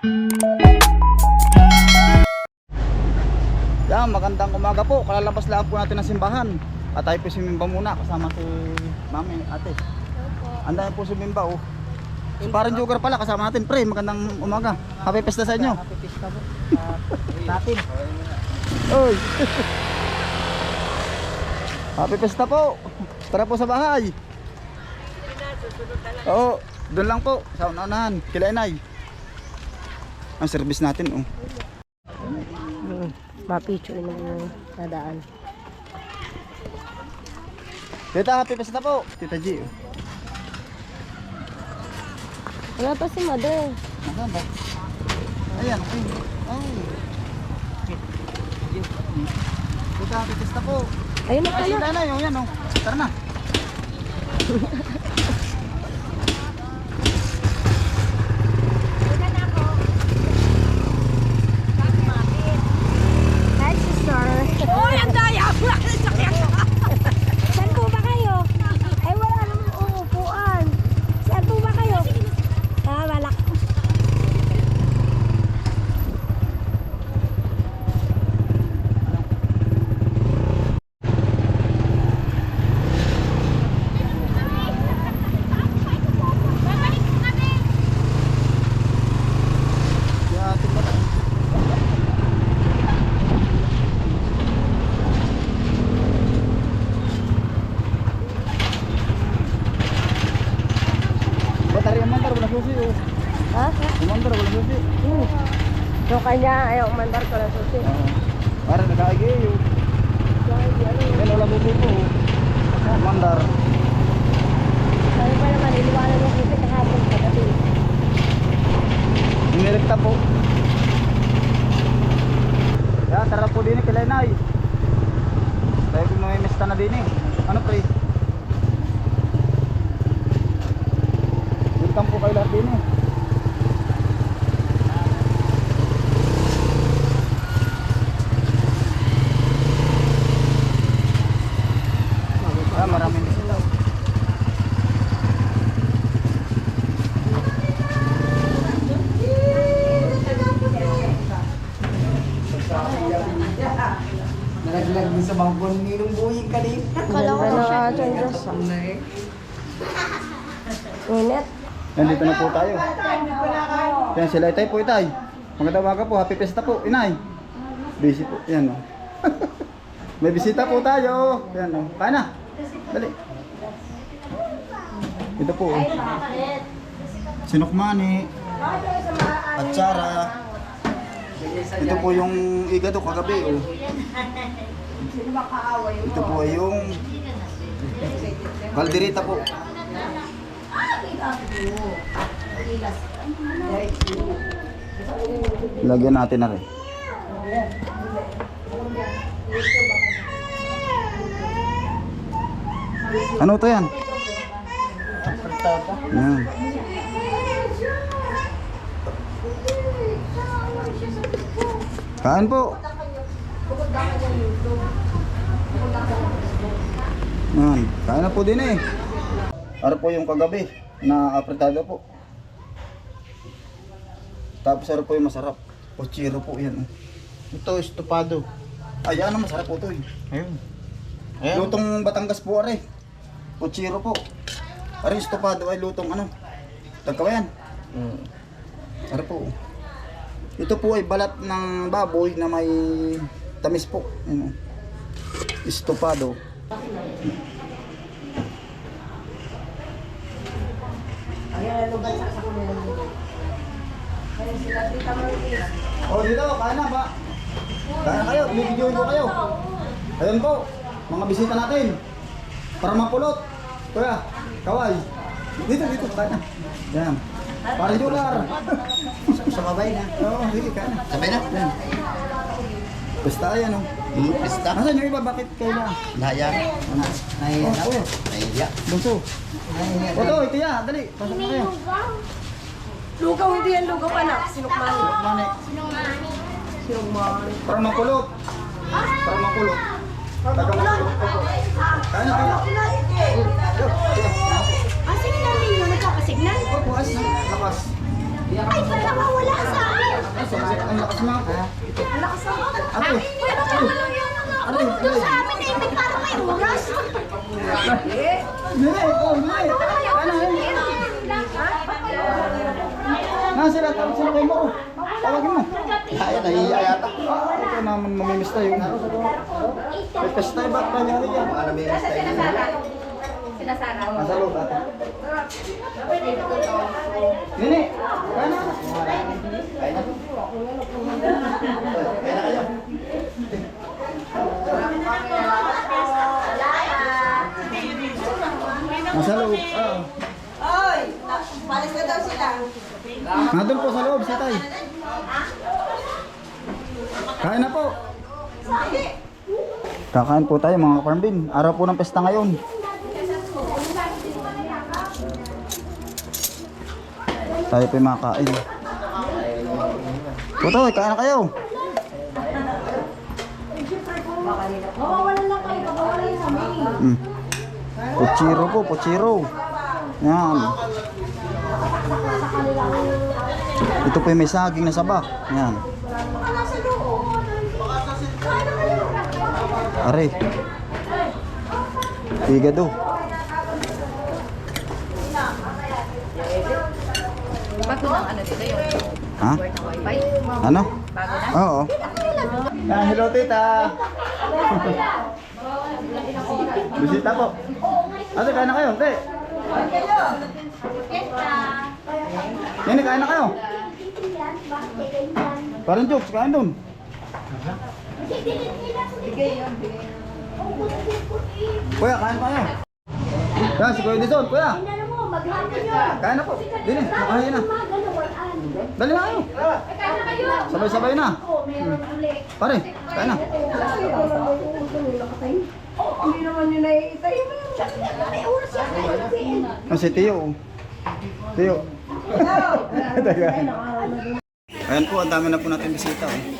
Yan, magandang umaga po. Kalalabas lang po natin ng simbahan. At tayo po sumimba muna kasama si mami, ate. Andayan po sumimba oh. Si parang joker pala kasama natin. Pre, magandang umaga. Happy pesta sa inyo. Happy Pista po. Natin. Oy. Happy pesta po. Tara po sa bahay. Oo, doon lang po. Sa unahan. Kila inay. Ang service natin oh. Mapicture na yung nadaan. Tita, happy pesta po. Tita G. oh. Wala pa si Mother. Nasaan ba? Ayan, ay. Ay. Tita, happy pesta po. Ayun na Ay, si nanay, oh, yan oh. Tara na. Hi, sister. Uy, ang daya! Sakyan ka! Saan po ba kayo? Ay, wala namang uupuan. Saan po ba kayo? Ah, wala. Yeah, tingnan mo. Batari ang mandar, wala susi oh. Ha? Ang mandar, wala susi. Hmm. So, kanya ayaw umandar ko ng susi. Oo. Para nag-aagi oh. Yan, wala oh. Ang mandar. Sabi pa naman, iliwanan ng susi kahapon sa gabi. Inirekta po. Yan, tara po din eh, kila inay. Tayo po may mista na din eh. Ano pre? Welcome po kayo lahat din eh. Ah, maraming sila. Nalaglag din sa bangkon ni nung buhing kanina. Kala ko na ito yung Diyos. Init. Nandito na po tayo. Yan sila itay po itay. Magandang umaga po, happy pesta po, inay. Busy po, yan o. May bisita po tayo. Yan o. Kaya na. Dali. Ito po. oh. Sinukmani. Atsara. Ito po yung igado kagabi. Oh. Ito po ay yung kalderita po. Lagyan natin na rin. Ano to yan? Yan. Kain po. Yan. Kain na po din eh. Ano po yung kagabi na apretado po. Tapos ano po yung masarap. Pochiro po yan. Ito, estupado. Ay, yan ang masarap po ito eh. Ayun. Lutong Batangas po are. Pochiro po. Are estopado ay lutong ano. Tagkawayan. Mm. Ano po. Ito po ay balat ng baboy na may tamis po. Ano. Estopado. Oh, dito, kain na ba? Kain na kayo, bibidyoin ko kayo. Ayun po, mga bisita natin. Para mapulot. Kuya, kaway. Dito, dito, kain na. Yan. Para jular. Sumabay na. Oo, sige, kain na. Sabay na? Yan. Basta yan, oh. Hmm, pista. Nasaan yung iba? Bakit kayo na? Naya. Naya Oh, na. kuya. Naya. Bunso. Naya. Oto, ito ya. Dali, pasok na kayo. Lugaw, hindi yan lugaw anak. Sinukmani. Mani. Sinukmani. Para makulot. Para makulot. Taga makulot. Kain na, kain na. Yo, Lakas, lakas. Ay, pala mawala sa akin! Ang lakas mo ako. Ang lakas mo ako. Ay, pala mawala yung mga kundo sa amin na ibig para kay Uras. Eh, ikaw, hindi. Ano, hindi. Nasaan na tawag sila kay mo? Tawagin mo. Kaya na, iya yata. Ito na mamimiss tayo. May test tayo, ba't nangyari yan? Ano may test tayo? Sila Sara. Sila Sara. Nene, kaya na. Kaya na. Kaya na kayo. Nasa loob. Oy! Palis na daw sila. Nandun po sa loob si Tay. Kain na po. Kakain po tayo mga farmbin. Araw po ng pesta ngayon. Tayo po yung makakain. Putoy, kain na kayo. Mm. Pochiro po, pochiro. Yan. Ito po yung may saging na saba. Yan. Are. Higado. Bago ng ano dito yung Ha? wifi. Ano? Bago na. Oo. Ah, hello tita. Bisita po. Ate, kain na kayo. Ate. Nene, kain na kayo. Parang jokes, kain dun. Kuya, kain pa kayo. Yan, si Kuya Dizon. Kuya, kain na po. Dini, makahayin na. Dali na kayo. Sabay-sabay na. Hmm. Pare, kain na. Hindi naman yun naiitay mo. Ang si Tio. Tio. Tagaan. Ayan po, ang dami na po natin bisita. Oh.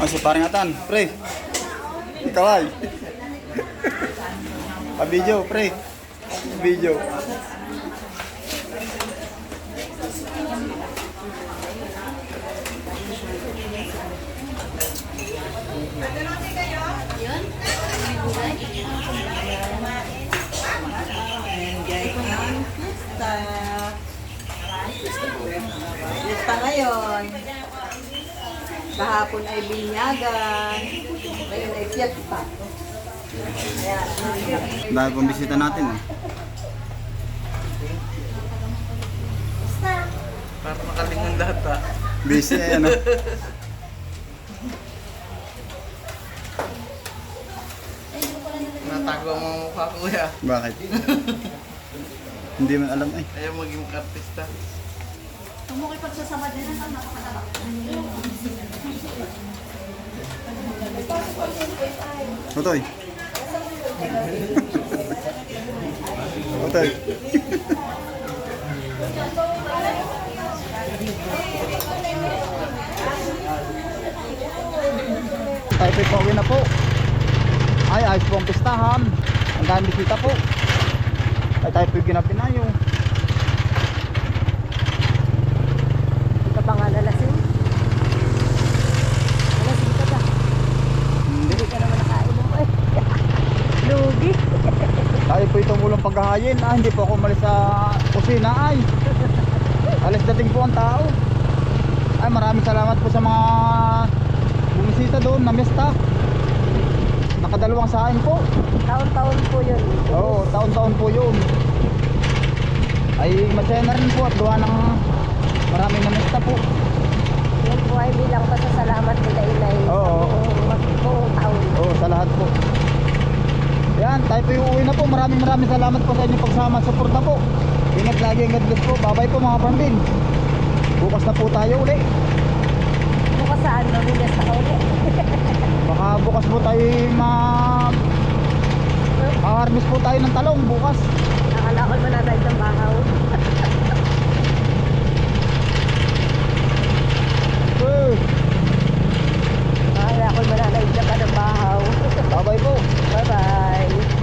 Ah, si paring atan, pre. Ikaw ay. Pa-video, pre. Video. Sa... Lista ngayon. Kahapon ay binyagan. Ngayon ay. Ayan. Dahil pong bisita natin. Eh. Para makalingon lahat ha. Busy eh, ano? Natago mo ang mukha kuya. Bakit? Hindi man alam eh. Ayaw maging artista. Otoy. Otoy. Tayo po pauwi na po. Ay, ayos po ang pistahan. Ang dami bisita po. Ay, tayo po yung ginapinayo. Ito pa nga nalasing. Nalasing ka ba? Hindi. Hindi ka naman nakain mo eh. Lugi. Tayo po itong ulang paghahayin. Ah, hindi po ako umalis sa kusina ay. Alis dating po ang tao. Ay, maraming salamat po sa mga bumisita doon na mesta. Nakadalawang sain po. Taon-taon po yun. Oo, taon-taon po yun. Ay, masaya na rin po at gawa ng maraming na mesta po. Yan po ay bilang pasasalamat nila inay. Oo. Buong taon. Oo, sa lahat po. Yan, tayo po yung uwi na po. Maraming maraming salamat po sa inyong pagsama at suporta po. Ingat lagi ang bless po. Bye-bye po mga pambin. Bukas na po tayo uli. Bukas saan? Luminas na ulit. Baka bukas po tayo mag... Harvest po tayo ng talong bukas. Nakala ko manatay ng bahaw. Nakala ko manatay ng bahaw. bye-bye